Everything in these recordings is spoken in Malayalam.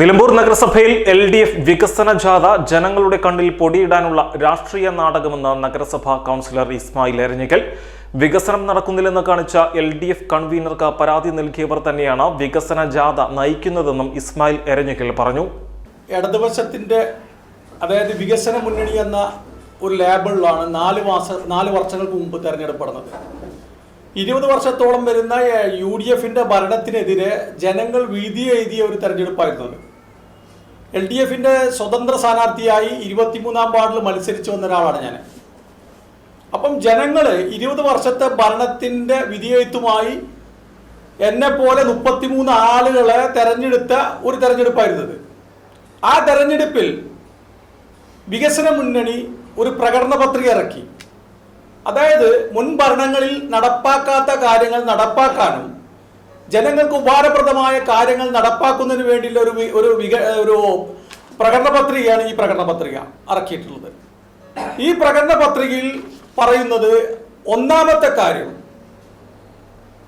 നിലമ്പൂർ നഗരസഭയിൽ എൽ ഡി എഫ് വികസന ജാഥ ജനങ്ങളുടെ കണ്ണിൽ പൊടിയിടാനുള്ള രാഷ്ട്രീയ നാടകമെന്ന് നഗരസഭാ കൗൺസിലർ ഇസ്മായിൽ എരഞ്ഞിക്കൽ. വികസനം നടക്കുന്നില്ലെന്ന് കാണിച്ച എൽ ഡി എഫ് കൺവീനർക്ക് പരാതി നൽകിയവർ തന്നെയാണ് വികസന ജാഥ നയിക്കുന്നതെന്നും ഇസ്മായിൽ എരഞ്ഞിക്കൽ പറഞ്ഞു. ഇടതുപക്ഷത്തിന്റെ അതായത് വികസന മുന്നണി എന്ന ഒരു ലേബിളിലാണ് നാല് മാസം നാല് വർഷങ്ങൾക്ക് മുമ്പ് തെരഞ്ഞെടുപ്പ് നടന്നത്. ഇരുപത് വർഷത്തോളം വരുന്ന യു ഡി എഫിന്റെ ഭരണത്തിനെതിരെ ജനങ്ങൾ വീതി എഴുതിയ ഒരു തെരഞ്ഞെടുപ്പായിരുന്നത് എൽ ഡി എഫിന്റെ സ്വതന്ത്ര സ്ഥാനാർത്ഥിയായി ഇരുപത്തിമൂന്നാം വാർഡിൽ മത്സരിച്ചു വന്ന ഒരാളാണ് ഞാൻ. അപ്പം ജനങ്ങൾ ഇരുപത് വർഷത്തെ ഭരണത്തിന്റെ വിധിയെഴുത്തുമായി എന്നെ പോലെ മുപ്പത്തിമൂന്ന് ആളുകളെ തെരഞ്ഞെടുത്ത ഒരു തെരഞ്ഞെടുപ്പായിരുന്നത് ആ തെരഞ്ഞെടുപ്പിൽ വികസന മുന്നണി ഒരു പ്രകടന പത്രിക ഇറക്കി. അതായത് മുൻ ഭരണങ്ങളിൽ നടപ്പാക്കാത്ത കാര്യങ്ങൾ നടപ്പാക്കാനും ജനങ്ങൾക്ക് ഉപകാരപ്രദമായ കാര്യങ്ങൾ നടപ്പാക്കുന്നതിന് വേണ്ടിയുള്ള ഒരു ഒരു വിക ഒരു പ്രകടന പത്രികയാണ് ഈ പ്രകടന പത്രിക ഇറക്കിയിട്ടുള്ളത് ഈ പ്രകടന പത്രികയിൽ പറയുന്നത് ഒന്നാമത്തെ കാര്യം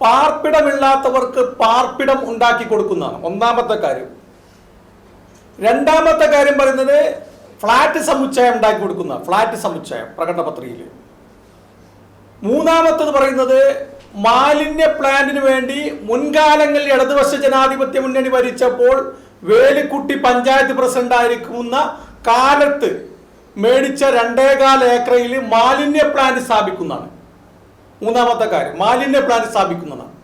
പാർപ്പിടമില്ലാത്തവർക്ക് പാർപ്പിടം ഉണ്ടാക്കി കൊടുക്കുന്നതാണ്. ഒന്നാമത്തെ കാര്യം. രണ്ടാമത്തെ കാര്യം പറയുന്നത് ഫ്ലാറ്റ് സമുച്ചയം ഉണ്ടാക്കി കൊടുക്കുന്ന ഫ്ലാറ്റ് സമുച്ചയം പ്രകടന പത്രികയിൽ. മൂന്നാമത്തത് പറയുന്നത് മാലിന്യ പ്ലാന്റിന് വേണ്ടി മുൻകാലങ്ങളിൽ ഇടതുപക്ഷ ജനാധിപത്യ മുന്നണി ഭരിച്ചപ്പോൾ വേലിക്കുട്ടി പഞ്ചായത്ത് പ്രസിഡന്റ് ആയിരിക്കുന്ന കാലത്ത് മേടിച്ച രണ്ടേകാൽ ഏക്കറയിൽ മാലിന്യ പ്ലാന്റ് സ്ഥാപിക്കുന്നതാണ്. മൂന്നാമത്തെ കാര്യം മാലിന്യ പ്ലാന്റ് സ്ഥാപിക്കുന്നതാണ്.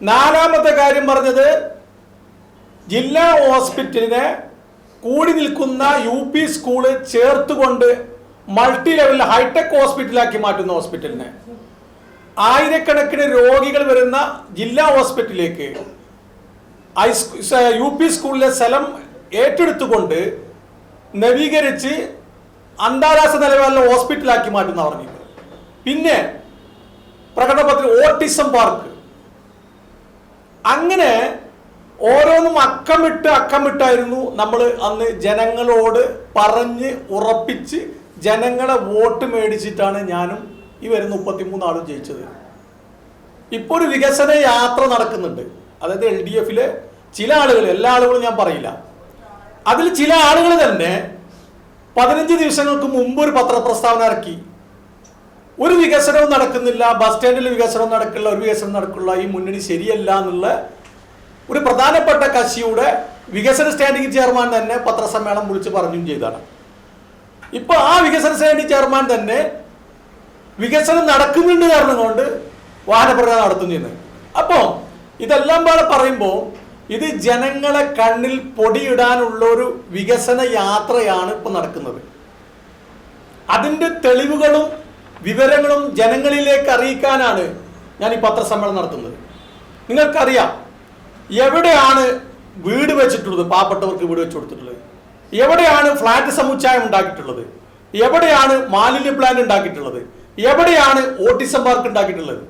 നാലാമത്തെ കാര്യം പറഞ്ഞത് ജില്ലാ ഹോസ്പിറ്റലിനെ കൂടി നിൽക്കുന്ന യു പി സ്കൂൾ ചേർത്തുകൊണ്ട് മൾട്ടി ലെവൽ ഹൈടെക് ഹോസ്പിറ്റലാക്കി മാറ്റുന്ന ഹോസ്പിറ്റലിനെ ആയിരക്കണക്കിന് രോഗികൾ വരുന്ന ജില്ലാ ഹോസ്പിറ്റലിലേക്ക് യു പി സ്കൂളിലെ സ്ഥലം ഏറ്റെടുത്തുകൊണ്ട് നവീകരിച്ച് അന്താരാഷ്ട്ര നിലവാരമുള്ള ഹോസ്പിറ്റലാക്കി മാറ്റുന്ന പറഞ്ഞു പിന്നെ പ്രകടനപത്രം ഓട്ടിസം പാർക്ക് അങ്ങനെ ഓരോന്നും അക്കമിട്ട് അക്കമിട്ടായിരുന്നു നമ്മൾ അന്ന് ജനങ്ങളോട് പറഞ്ഞ് ഉറപ്പിച്ച് ജനങ്ങളെ വോട്ട് മേടിച്ചിട്ടാണ് ഞാനും ഈ വരുന്ന മുപ്പത്തിമൂന്ന് ആളും ജയിച്ചത്. ഇപ്പോൾ ഒരു വികസന യാത്ര നടക്കുന്നുണ്ട്. അതായത് എൽ ഡി എഫിലെ ചില ആളുകൾ എല്ലാ ആളുകളും ഞാൻ പറയില്ല. അതിൽ ചില ആളുകൾ തന്നെ പതിനഞ്ച് ദിവസങ്ങൾക്ക് മുമ്പ് ഒരു പത്രപ്രസ്താവന ഇറക്കി. ഒരു വികസനവും നടക്കുന്നില്ല ബസ് സ്റ്റാൻഡിൽ വികസനം നടക്കില്ല ഒരു വികസനം നടക്കില്ല ഈ മുന്നണി ശരിയല്ല എന്നുള്ള ഒരു പ്രധാനപ്പെട്ട കക്ഷിയുടെ വികസന സ്റ്റാൻഡിംഗ് ചെയർമാൻ തന്നെ പത്രസമ്മേളനം വിളിച്ച് പറഞ്ഞും ചെയ്താണ്. ഇപ്പൊ ആ വികസന സമിതി ചെയർമാൻ തന്നെ വികസനം നടക്കുന്നുണ്ട് കാരണം കൊണ്ട് വാഹനപ്രചാരണം നടത്തുന്നത് അപ്പോൾ ഇതെല്ലാം പാടെ പറയുമ്പോൾ ഇത് ജനങ്ങളെ കണ്ണിൽ പൊടിയിടാനുള്ള ഒരു വികസന യാത്രയാണ് ഇപ്പൊ നടക്കുന്നത്. അതിന്റെ തെളിവുകളും വിവരങ്ങളും ജനങ്ങളിലേക്ക് അറിയിക്കാനാണ് ഞാൻ ഈ പത്രസമ്മേളനം നടത്തുന്നത്. നിങ്ങൾക്കറിയാം എവിടെയാണ് വീട് വെച്ചിട്ടുള്ളത്? പാവപ്പെട്ടവർക്ക് വീട് വെച്ചു കൊടുത്തിട്ടുള്ളത്. എവിടെയാണ് ഫ്ലാറ്റ് സമുച്ചയം ഉണ്ടാക്കിയിട്ടുള്ളത്? എവിടെയാണ് മാലിന്യ പ്ലാന്റ് ഉണ്ടാക്കിയിട്ടുള്ളത്? എവിടെയാണ് ഓട്ടിസം പാർക്ക് ഉണ്ടാക്കിയിട്ടുള്ളത്?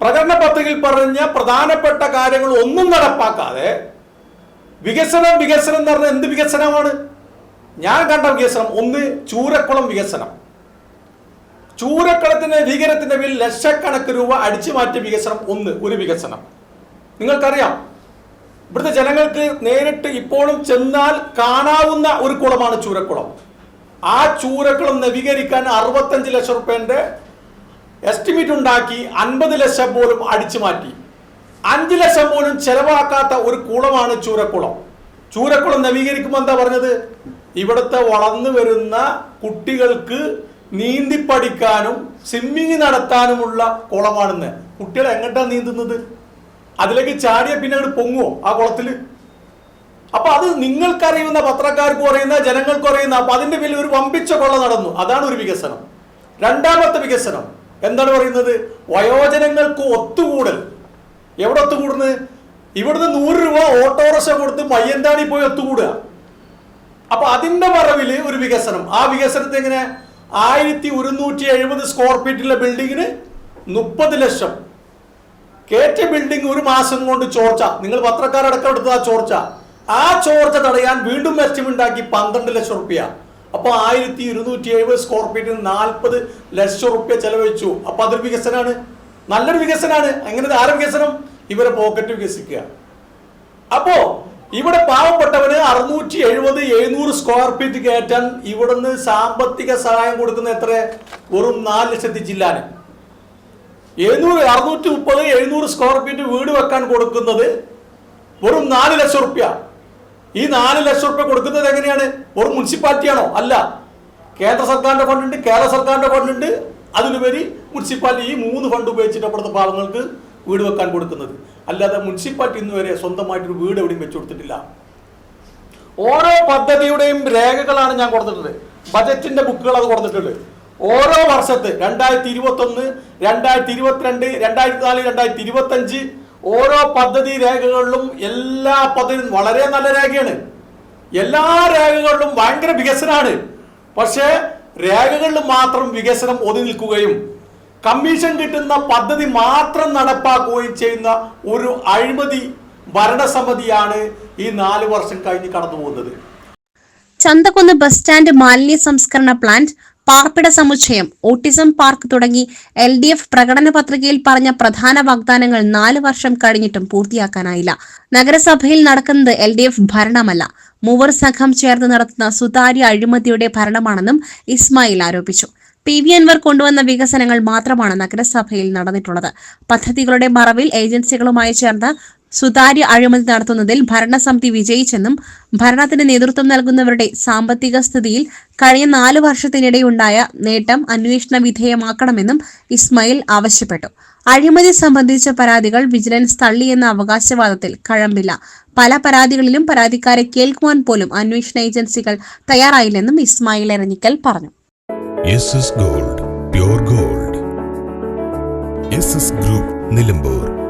പ്രകടന പത്രികയിൽ പറഞ്ഞ പ്രധാനപ്പെട്ട കാര്യങ്ങൾ ഒന്നും നടപ്പാക്കാതെ വികസനം വികസനം എന്ന് പറഞ്ഞാൽ എന്ത് വികസനമാണ്? ഞാൻ കണ്ട വികസനം. ഒന്ന് ചൂരക്കുളം വികസനം. ചൂരക്കുളത്തിന്റെ ഭീകരത്തിന്റെ പേരിൽ ലക്ഷക്കണക്കിന് രൂപ അടിച്ചു മാറ്റിയ വികസനം ഒന്ന് ഒരു വികസനം. നിങ്ങൾക്കറിയാം ഇവിടുത്തെ ജനങ്ങൾക്ക് നേരിട്ട് ഇപ്പോഴും ചെന്നാൽ കാണാവുന്ന ഒരു കുളമാണ് ചൂരക്കുളം. ആ ചൂരക്കുളം നവീകരിക്കാൻ അറുപത്തഞ്ച് ലക്ഷം റുപ്യന്റെ എസ്റ്റിമേറ്റ് ഉണ്ടാക്കി അൻപത് ലക്ഷം പോലും അടിച്ചു മാറ്റി. അഞ്ച് ലക്ഷം പോലും ചെലവാക്കാത്ത ഒരു കുളമാണ് ചൂരക്കുളം. ചൂരക്കുളം നവീകരിക്കുമ്പോൾ എന്താ പറഞ്ഞത്? ഇവിടുത്തെ വളർന്നു വരുന്ന കുട്ടികൾക്ക് നീന്തി പഠിക്കാനും സ്വിമ്മിങ് നടത്താനുമുള്ള കുളമാണെന്ന്. കുട്ടികൾ എങ്ങോട്ടാണ് നീന്തുന്നത്? അതിലേക്ക് ചാടിയ പിന്നെ അങ്ങോട്ട് പൊങ്ങുമോ ആ കുളത്തിൽ? അപ്പൊ അത് നിങ്ങൾക്കറിയുന്ന പത്രക്കാർക്കും അറിയുന്ന ജനങ്ങൾക്കും അറിയുന്ന അപ്പൊ അതിന്റെ പേരിൽ ഒരു വമ്പിച്ച കൊള്ള നടന്നു. അതാണ് ഒരു വികസനം. രണ്ടാമത്തെ വികസനം. എന്താണ് പറയുന്നത്? വയോജനങ്ങൾക്ക് ഒത്തുകൂടൽ. എവിടെ ഒത്തുകൂടുന്നത് ഇവിടുന്ന് നൂറ് രൂപ ഓട്ടോറിക്ഷ കൊടുത്ത് മയ്യന്താണി പോയി ഒത്തുകൂടുക. അപ്പൊ അതിന്റെ മറവിൽ ഒരു വികസനം. ആ വികസനത്തെ എങ്ങനെ? ആയിരത്തി ഒരുന്നൂറ്റി എഴുപത് സ്ക്വയർ ഫീറ്റുള്ള ബിൽഡിങ്ങിന് മുപ്പത് ലക്ഷം കേറ്റ ബിൽഡിംഗ് ഒരു മാസം കൊണ്ട് ചോർച്ച. നിങ്ങൾ പത്രക്കാരടക്കം എടുത്ത ആ ചോർച്ച. ആ ചോർച്ച തടയാൻ വീണ്ടും ഉണ്ടാക്കി പന്ത്രണ്ട് ലക്ഷം റുപ്യ. അപ്പൊ ആയിരത്തി ഇരുന്നൂറ്റി എഴുപത് സ്ക്വയർ ഫീറ്റിന് നാൽപ്പത് ലക്ഷം റുപ്യ ചെലവഴിച്ചു. അപ്പൊ അതൊരു വികസനമാണ് നല്ലൊരു വികസനമാണ് എങ്ങനെ ആരും വികസനം? ഇവരെ പോക്കറ്റ് വികസിക്കുക. അപ്പോ ഇവിടെ പാവപ്പെട്ടവന് അറുന്നൂറ്റി എഴുപത് എഴുന്നൂറ് സ്ക്വയർ ഫീറ്റ് കയറ്റാൻ ഇവിടുന്ന് സാമ്പത്തിക സഹായം കൊടുക്കുന്ന എത്ര വെറും നാല് ലക്ഷത്തി ജില്ലാന് എഴുന്നൂറ് അറുന്നൂറ്റി മുപ്പത് എഴുന്നൂറ് സ്ക്വയർ ഫീറ്റ് വീട് വെക്കാൻ കൊടുക്കുന്നത് വെറും നാല് ലക്ഷം റുപ്യ. ഈ നാല് ലക്ഷം റുപ്യ കൊടുക്കുന്നത് എങ്ങനെയാണ്? വെറും മുനിസിപ്പാലിറ്റിയാണോ അല്ല. കേന്ദ്ര സർക്കാരിന്റെ ഫണ്ടുണ്ട് കേരള സർക്കാരിന്റെ ഫണ്ടുണ്ട് അതിലുപരി മുനിസിപ്പാലിറ്റി ഈ മൂന്ന് ഫണ്ട് ഉപയോഗിച്ചിട്ട് അവിടുത്തെ ഭാഗങ്ങൾക്ക് വീട് വെക്കാൻ കൊടുക്കുന്നത്. അല്ലാതെ മുനിസിപ്പാലിറ്റി ഇന്ന് വരെ സ്വന്തമായിട്ടൊരു വീട് എവിടെയും വെച്ചു കൊടുത്തിട്ടില്ല. ഓരോ പദ്ധതിയുടെയും രേഖകളാണ് ഞാൻ കൊടുത്തിട്ടുള്ളത്. ബജറ്റിന്റെ ബുക്കുകൾ അത് കൊടുത്തിട്ടുണ്ട്. ഓരോ വർഷത്തെ രണ്ടായിരത്തി ഇരുപത്തി ഒന്ന് രണ്ടായിരത്തി ഇരുപത്തിരണ്ട് രണ്ടായിരത്തി നാല് രണ്ടായിരത്തി ഇരുപത്തി അഞ്ച് ഓരോ പദ്ധതി രേഖകളിലും എല്ലാ പദ്ധതിയും വളരെ നല്ല രേഖയാണ്. എല്ലാ രേഖകളിലും ഭയങ്കര വികസനമാണ് പക്ഷേ രേഖകളിൽ മാത്രം വികസനം ഒതു നിൽക്കുകയും കമ്മീഷൻ കിട്ടുന്ന പദ്ധതി മാത്രം നടപ്പാക്കുകയും ചെയ്യുന്ന ഒരു അഴിമതി ഭരണസമിതിയാണ് ഈ നാല് വർഷം കഴിഞ്ഞ് കടന്നു പോകുന്നത് ബസ് സ്റ്റാൻഡ് മാലിന്യ സംസ്കരണ പ്ലാന്റ് പാർപ്പിട സമുച്ചയം ഓട്ടിസം പാർക്ക് തുടങ്ങി എൽ ഡി എഫ് പ്രകടന പത്രികയിൽ പറഞ്ഞ പ്രധാന വാഗ്ദാനങ്ങൾ നാല് വർഷം കഴിഞ്ഞിട്ടും പൂർത്തിയാക്കാനായില്ല. നഗരസഭയിൽ നടക്കുന്നത് എൽ ഡി എഫ് ഭരണമല്ല. മൂവർ സംഘം ചേർന്ന് നടത്തുന്ന സുതാര്യ അഴിമതിയുടെ ഭരണമാണെന്നും ഇസ്മായിൽ ആരോപിച്ചു. പി വി അൻവർ കൊണ്ടുവന്ന വികസനങ്ങൾ മാത്രമാണ് നഗരസഭയിൽ നടന്നിട്ടുള്ളത്. പദ്ധതികളുടെ മറവിൽ ഏജൻസികളുമായി ചേർന്ന് സുതാര്യ അഴിമതി നടത്തുന്നതിൽ ഭരണസമിതി വിജയിച്ചെന്നും ഭരണത്തിന് നേതൃത്വം നൽകുന്നവരുടെ സാമ്പത്തിക സ്ഥിതിയിൽ കഴിഞ്ഞ നാല് വർഷത്തിനിടെയുണ്ടായ നേട്ടം അന്വേഷണ വിധേയമാക്കണമെന്നും ഇസ്മയിൽ ആവശ്യപ്പെട്ടു. അഴിമതി സംബന്ധിച്ച പരാതികൾ വിജിലൻസ് തള്ളി എന്ന അവകാശവാദത്തിൽ കഴമ്പില്ല. പല പരാതികളിലും പരാതിക്കാരെ കേൾക്കുവാൻ പോലും അന്വേഷണ ഏജൻസികൾ തയ്യാറായില്ലെന്നും ഇസ്മായിൽ എരഞ്ഞിക്കൽ പറഞ്ഞു. Gold gold. ഗ്രൂപ്പ് നിലമ്പൂർ.